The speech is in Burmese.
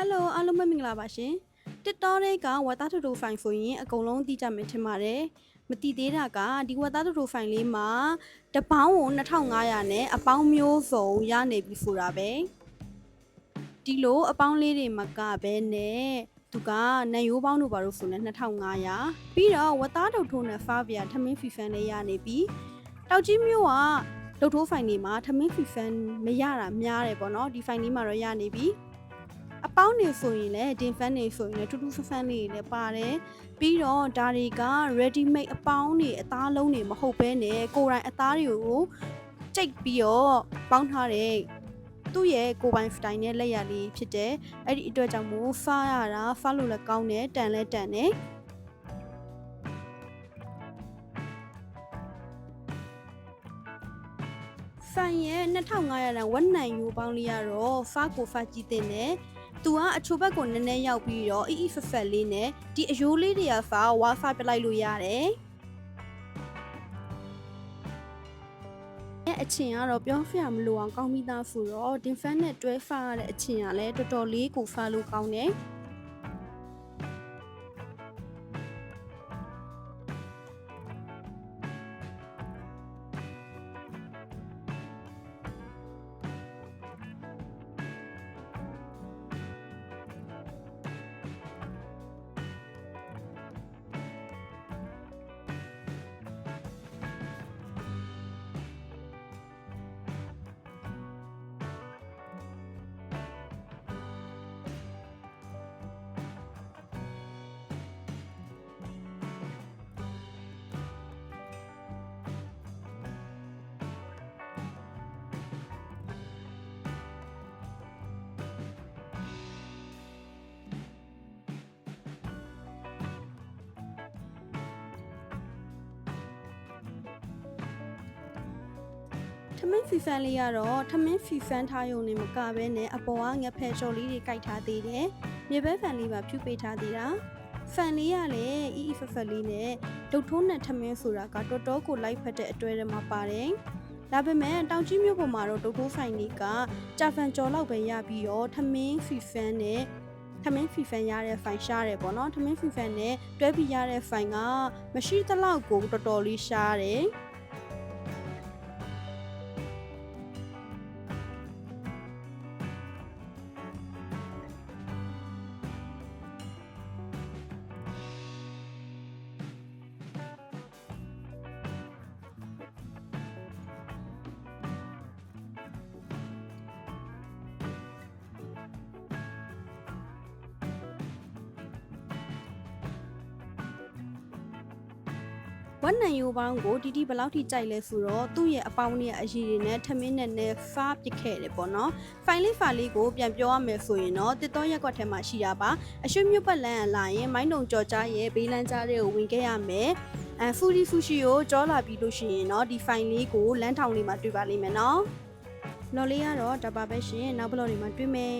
ဟယ်လိုအားလုံးပဲမင်္ဂလာပါရှင် TikTok တွေကဝက်သားတူတူဖိုင်ဆိုရင်အကုန်လုံးသိကြမယ်ထင်ပါတယ်မတိသေးတာကဒီဝက်သားတူတူဖိုင်လေးမှာတပေါင်းကို2500နဲ့အပေါင်းမျိုးစုံရနေပြီဆိုတာပဲဒီလိုအပေါင်းလေးတွေမကပဲနဲ့သူကနန်ရိုးပေါင်းတို့ဘာလို့ဆိုနေ2500ပြီးတော့ဝက်သားတုတ်ထိုးနဲ့ဖားပြထမင်းဖီဖန်လေးရနေပြီတောက်ကြီးမျိုးကဒုတ်ထိုးဖိုင်လေးမှာထမင်းဖီဖန်မရတာများတယ်ပေါ့နော်ဒီဖိုင်လေးမှာတော့ရနေပြီ အပေါင်းနေဆိုရင်လည်းဒင်ဖန်နေဆိုရင်လည်းထူးထူးဆန်းဆန်းလေးတွေလည်းပါတယ်ပြီးတော့ဒါတွေက ready made အပေါင်းတွေအသားလုံးတွေမဟုတ်ဘဲနဲ့ကိုယ်တိုင်အသားတွေကိုကြိတ်ပြီးတော့ပေါင်းထားတဲ့သူ့ရဲ့ကိုယ်ပိုင် style နဲ့လက်ရလေးဖြစ်တယ်အဲ့ဒီအတွက်ကြောင့်မို့ဖားရတာဖားလို့လည်းကောင်းတယ်တန်လည်းတန်တယ်ဖန်ရဲ့2500တန်ဝက်နံယူပေါင်းလေးရတော့ဖားကိုဖားကြည့်တဲ့နဲ့ သူကအချိုဘက်ကိုနည်းနည်းရောက်ပြီးတော့အီအီဖက်ဖက်လေးနဲ့ဒီအယိုးလေးတွေကဖားဝါဖားပြလိုက်လို့ရတယ်အချင်းကတော့ပြောဖျမလို့အောင်ကောင်းပြီးသားဆိုတော့ဒင်ဖန်နဲ့တွဲဖားရတဲ့အချင်းကလည်းတော်တော်လေးကိုဖားလို့ကောင်းတယ် ထမင်းဖီဖန်လေးကတော့ထမင်းဖီဖန်ထားရုံနဲ့မကဘဲနဲ့အပေါ်ကငဖဲလျှော်လေးတွေကြိုက်ထားသေးတယ်။မြေဘဲဖန်လေးပါဖြူပေးထားသေးတာ။ဖန်လေးကလည်းအီအီဖက်ဖက်လေးနဲ့ဒုတ်ထိုးနဲ့ထမင်းဆိုတာကတော်တော်ကိုလိုက်ဖက်တဲ့အတွဲထဲမှာပါတယ်။ဒါပေမဲ့တောင်ကြီးမြို့ပေါ်မှာတော့ဒုတ်ထိုးဖိုင်လေးကကြာဖန်ကြော်လောက်ပဲရပြီးတော့ထမင်းဖီဖန်နဲ့ထမင်းဖီဖန်ရတဲ့ဖိုင်ရှားတယ်ပေါ့နော်ထမင်းဖီဖန်နဲ့တွဲပြီးရတဲ့ဖိုင်ကမရှိသလောက်ကိုတော်တော်လေးရှားတယ် ဝက်နံယိုပေါင်းကိုတီတီဘယ်လောက်ထိကြိုက်လဲဆိုတော့သူ့ရဲ့အပေါင်းနဲ့အရည်တွေနဲ့ထမင်းနဲ့နဲ့ဖားပစ်ခဲ့တယ်ပေါ့နော်ဖိုင်လေးဖာလေးကိုပြန်ပြောရမယ်ဆိုရင်တော့တစ်တော့ရက်ကွက်ထဲမှာရှိတာပါအရွှေမြုပ်ပတ်လန်းအလာရင်မိုင်းတုံကြော်ကြားရဲ့ဘေးလန်းကြားတွေကိုဝင်ခဲ့ရမယ်အဲဖူရီဖူရှီကိုကြောလာပြီးလို့ရှိရင်တော့ဒီဖိုင်လေးကိုလမ်းထောင်လေးမှာတွေ့ပါလိမ့်မယ်နော်လော်လေးကတော့ဒါပါပဲရှင်နောက်ဘလော့တွေမှာတွေ့မယ်